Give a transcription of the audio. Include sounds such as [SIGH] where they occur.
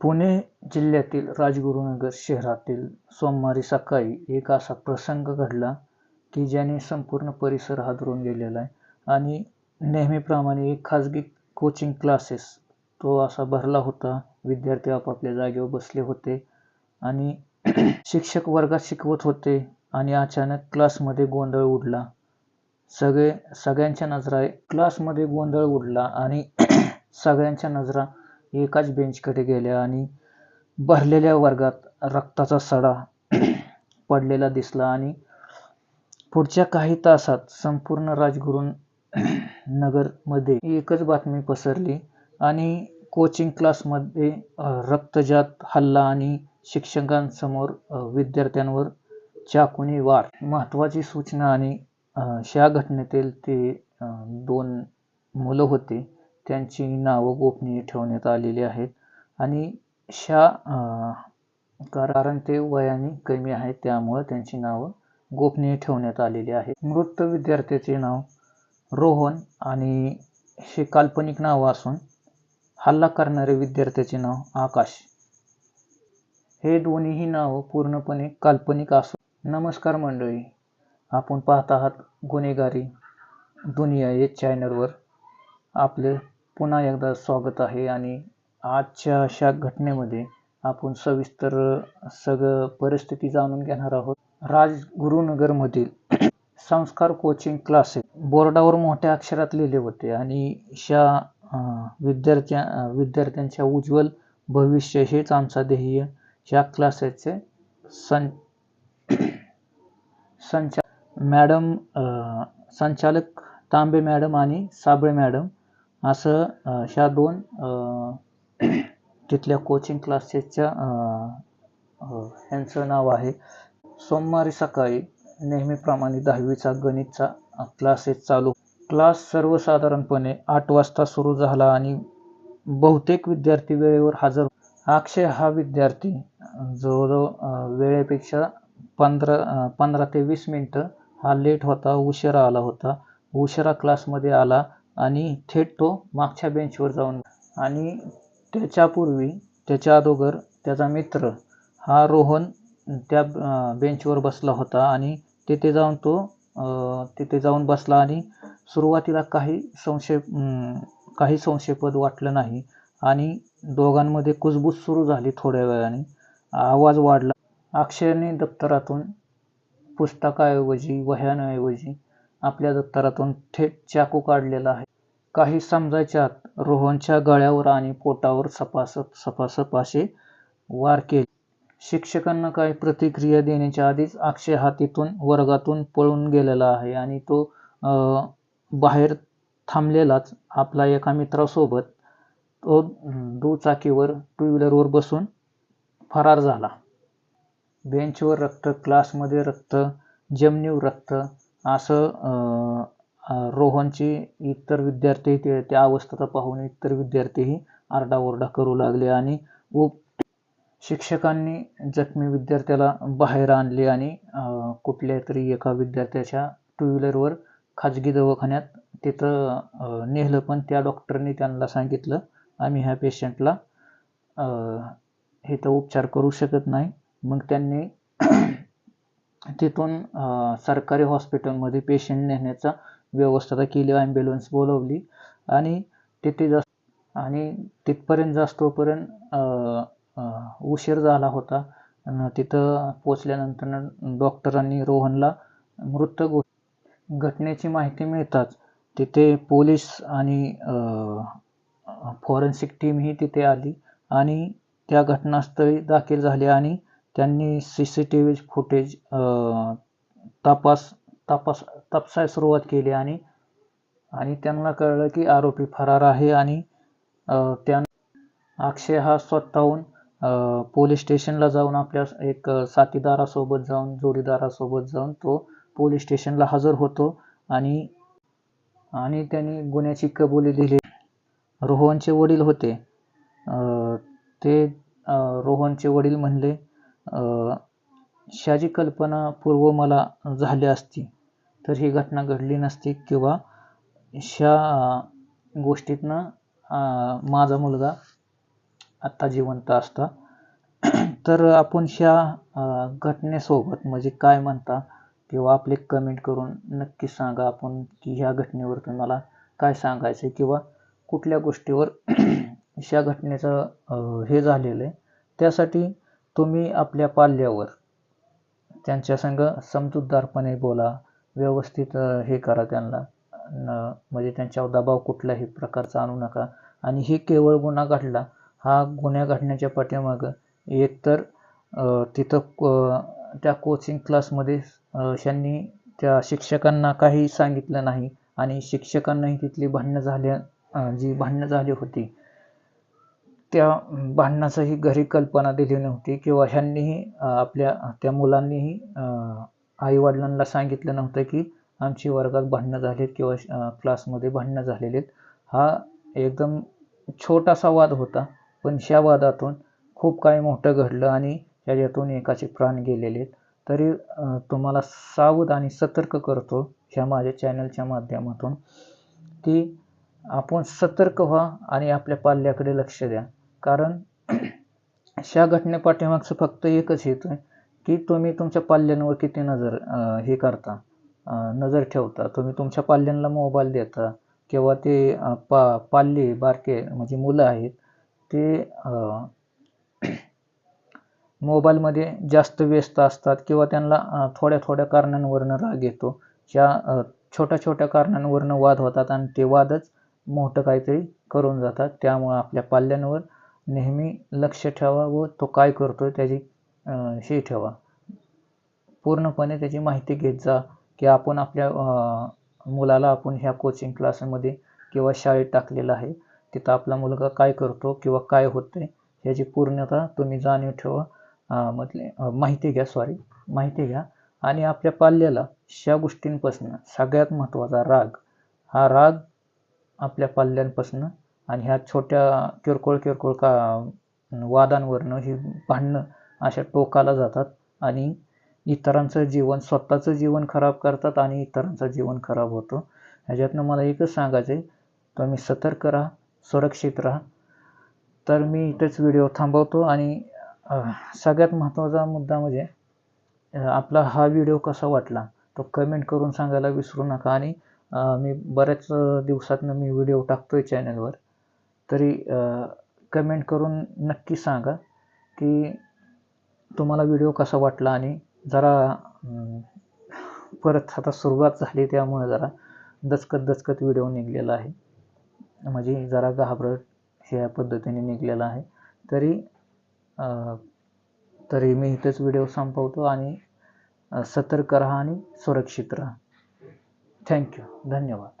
पुणे जिल्ह्यातील राजगुरुनगर शहरातील सोमवारी सकाळी एक असा प्रसंग घडला की ज्याने संपूर्ण परिसर हादरून गेलेला आहे आणि नेहमीप्रमाणे एक खाजगी कोचिंग क्लासेस तो असा भरला होता. विद्यार्थी आपापल्या जागेवर बसले होते आणि [CLEARS THROAT] शिक्षक वर्गात शिकवत होते आणि अचानक क्लासमध्ये गोंधळ उडला. सगळे सगळ्यांच्या नजरा क्लासमध्ये गोंधळ उडला आणि [CLEARS THROAT] सगळ्यांच्या नजरा एकाच बेंचकडे गेल्या आणि भरलेल्या वर्गात रक्ताचा सडा [CLEARS THROAT] पडलेला दिसला आणि पुढच्या काही तासात संपूर्ण राजगुरू [CLEARS THROAT] नगरमध्ये एकच बातमी पसरली आणि कोचिंग क्लासमध्ये रक्तजात हल्ला आणि शिक्षकांसमोर विद्यार्थ्यांवर चाकूने वार. महत्त्वाची सूचना आणि शा घटनेतील ते दोन मुलं होते. त्यांची नावं गोपनीय ठेवण्यात आलेली आहेत. आणि शा कारण ते वयाने कमी आहेत त्यामुळं त्यांची नावं गोपनीय ठेवण्यात आलेली आहेत. मृत विद्यार्थ्याचे नाव रोहन आणि हे काल्पनिक नाव असून हल्ला करणारे विद्यार्थ्याचे नाव आकाश. हे दोन्हीही नावं पूर्णपणे काल्पनिक असून नमस्कार मंडळी आपण पाहत आहात गुन्हेगारी दुनिया या चॅनलवर आपले पुन्हा एकदा स्वागत आहे आणि आजच्या अशा घटनेमध्ये आपण सविस्तर सगळं परिस्थिती जाणून घेणार आहोत. राजगुरुनगरमधील संस्कार कोचिंग क्लासेस बोर्डावर मोठ्या अक्षरात लिहिले होते आणि अशा विद्यार्थ्या विद्यार्थ्यांच्या उज्ज्वल भविष्य हेच आमचा ध्येय. या क्लासेसचे सं संचा मॅडम संचालक तांबे मॅडम आणि साबळे मॅडम असं ह्या दोन तिथल्या कोचिंग क्लासेसच्या ह्यांचं नाव आहे. सोमवारी सकाळी नेहमीप्रमाणे दहावीचा गणितचा क्लासेस चालू. क्लास सर्वसाधारणपणे आठ वाजता सुरू झाला आणि बहुतेक विद्यार्थी वेळेवर हजर अक्षय हा विद्यार्थी जवळजवळ वेळेपेक्षा पंधरा पंधरा ते वीस मिनटं हा लेट होता उशिरा आला होता. उशिरा क्लासमध्ये आला. आणि थेट तो मागच्या बेंचवर जाऊन आणि त्याच्यापूर्वी त्याच्या अगोदर त्याचा मित्र हा रोहन त्या बेंचवर बसला होता आणि तिथे जाऊन तो तिथे जाऊन बसला आणि सुरुवातीला काही संशय काही संशयपद वाटलं नाही आणि दोघांमध्ये कुजबूज सुरू झाली थोड्या वेळाने. आवाज वाढला. अक्षयने दप्तरातून पुस्तकाऐवजी वह्यांऐवजी आपल्या दप्तरातून थेट चाकू काढलेला आहे. काही समजायच्या आत रोहनच्या गळ्यावर आणि पोटावर सपासप सपासप असे वार केले. शिक्षकांना काही प्रतिक्रिया देण्याच्या आधीच अक्षय हातीतून वर्गातून पळून गेलेला आहे आणि तो बाहेर थांबलेलाच आपला एका मित्रासोबत तो दुचाकीवर टू व्हीलरवर बसून फरार झाला. बेंचवर रक्त क्लासमध्ये रक्त जमिनीवर रक्त असं रोहनची इतर विद्यार्थी ते त्या अवस्थेत पाहून इतर विद्यार्थीही आरडाओरडा करू लागले आणि व शिक्षकांनी जखमी विद्यार्थ्याला बाहेर आणले आणि कुठल्या तरी एका विद्यार्थ्याच्या टू व्हीलरवर खाजगी दवाखान्यात तिथं नेलं. पण त्या डॉक्टरनी त्यांना सांगितलं आम्ही ह्या पेशंटला हे तर उपचार करू शकत नाही. मग त्यांनी तिथून सरकारी हॉस्पिटलमध्ये पेशंट नेण्याचा व्यवस्था केली ॲम्ब्युलन्स बोलवली आणि तिथे जास्त आणि तिथपर्यंत जास्तोपर्यंत उशीर झाला होता. तिथं पोचल्यानंतर डॉक्टरांनी रोहनला मृत गो घटनेची माहिती मिळताच तिथे पोलीस आणि फॉरेन्सिक टीमही तिथे आली आणि त्या घटनास्थळी दाखल झाले आणि त्यांनी C C T V footage तपास तपास तपासायला सुरुवात केली आणि आणि त्यांना कळलं की आरोपी फरार आहे आणि त्या अक्षय हा स्वतःहून पोलीस स्टेशनला जाऊन आपल्या एक साथीदारासोबत जाऊन जोडीदारासोबत जाऊन तो पोलीस स्टेशनला हजर होतो आणि आणि त्यांनी गुन्ह्याची कबुली दिली. रोहनचे वडील होते. ते रोहनचे वडील म्हणले शाजी कल्पना पूर्व मला झाली असती तर ही घटना घडली नसती किंवा ह्या गोष्टीतनं माझा मुलगा आत्ता जिवंत असता. तर आपण ह्या घटनेसोबत म्हणजे काय म्हणता किंवा आपले कमेंट करून नक्की सांगा आपण की ह्या घटनेवर तुम्हाला काय सांगायचं आहे किंवा कुठल्या गोष्टीवर [CLEARS THROAT] ह्या घटनेचं हे झालेलं आहे. त्यासाठी तुम्ही आपल्या पाल्यावर त्यांच्या संग समजूतदारपणे बोला व्यवस्थित हे करा त्यांना. म्हणजे त्यांच्यावर दबाव कुठल्याही प्रकारचा आणू नका. आणि हे केवळ गुन्हा घडला हा गुन्हा घडण्याच्या पाठीमागं एकतर तिथं को त्या कोचिंग क्लासमध्ये त्यांनी त्या शिक्षकांना काही सांगितलं नाही आणि शिक्षकांनाही तिथली भांडणं झाल्या जी भांडणं झाली होती त्या भांडणाचंही घरी कल्पना दिली नव्हती किंवा ह्यांनीही आपल्या त्या मुलांनीही आईवडिलांना सांगितलं नव्हतं की आमची वर्गात भांडणं झालीत किंवा क्लासमध्ये भांडणं झालेली आहेत हा एकदम छोटासा वाद होता पण ह्या वादातून खूप काही मोठं घडलं आणि ह्याच्यातून एकाचे प्राण गेलेले तरी तुम्हाला सावध आणि सतर्क करतो ह्या माझ्या चॅनलच्या माध्यमातून की आपण सतर्क व्हा आणि आपल्या पाल्याकडे लक्ष द्या. कारण अशा घटनेपाठीमागचं फक्त एकच हेतू आहे की तुम्ही तुमच्या पाल्यांवर किती नजर हे करता नजर ठेवता. तुम्ही तुमच्या पाल्यांना मोबाईल देता किंवा ते पा पाल्ये बारके म्हणजे मुलं आहेत ते मोबाईलमध्ये जास्त व्यस्त असतात किंवा त्यांना थोड्या थोड्या कारणांवरनं राग येतो. ज्या छोट्या छोट्या कारणांवरनं वाद होतात आणि ते वादच मोठं काहीतरी करून जातात. त्यामुळं आपल्या पाल्यांवर नेहमी लक्ष ठेवा व तो काय करतोय त्याची हे ठेवा. पूर्णपणे त्याची माहिती घेत जा की आपण आपल्या मुलाला आपण ह्या कोचिंग क्लासमध्ये किंवा शाळेत टाकलेलं आहे तिथं आपला मुलगा काय करतो किंवा काय होतंय ह्याची पूर्णता तुम्ही जाणीव ठेवा. म्हटले माहिती घ्या सॉरी माहिती घ्या. आणि आपल्या पाल्याला ह्या गोष्टींपासून सगळ्यात महत्त्वाचा राग हा राग आपल्या पाल्यांपासून आणि ह्या छोट्या किरकोळ किरकोळ का वादांवरनं ही भांडणं अशा टोकाला जातात आणि इतरांचं जीवन स्वतःचं जीवन खराब करतात आणि इतरांचं जीवन खराब होतं. ह्याच्यातनं मला एकच सांगायचं आहे तुम्ही सतर्क राहा सुरक्षित राहा. तर मी इथेच व्हिडिओ थांबवतो आणि सगळ्यात महत्त्वाचा मुद्दा म्हणजे आपला हा व्हिडिओ कसा वाटला तो कमेंट करून सांगायला विसरू नका. आणि मी बऱ्याच दिवसातनं मी व्हिडिओ टाकतो आहे चॅनलवर तरी कमेंट करून नक्की सांगा की तुम्हाला व्हिडिओ कसा वाटला आणि जरा परत आता सुरुवात झाली त्यामुळे जरा दचकत दचकत व्हिडिओ निघलेला आहे. म्हणजे जरा घाबरट ह्या पद्धतीने निघलेला आहे. तरी तरी मी इथेच व्हिडिओ संपवतो आणि सतर्क राहा आणि सुरक्षित राहा. थँक्यू धन्यवाद.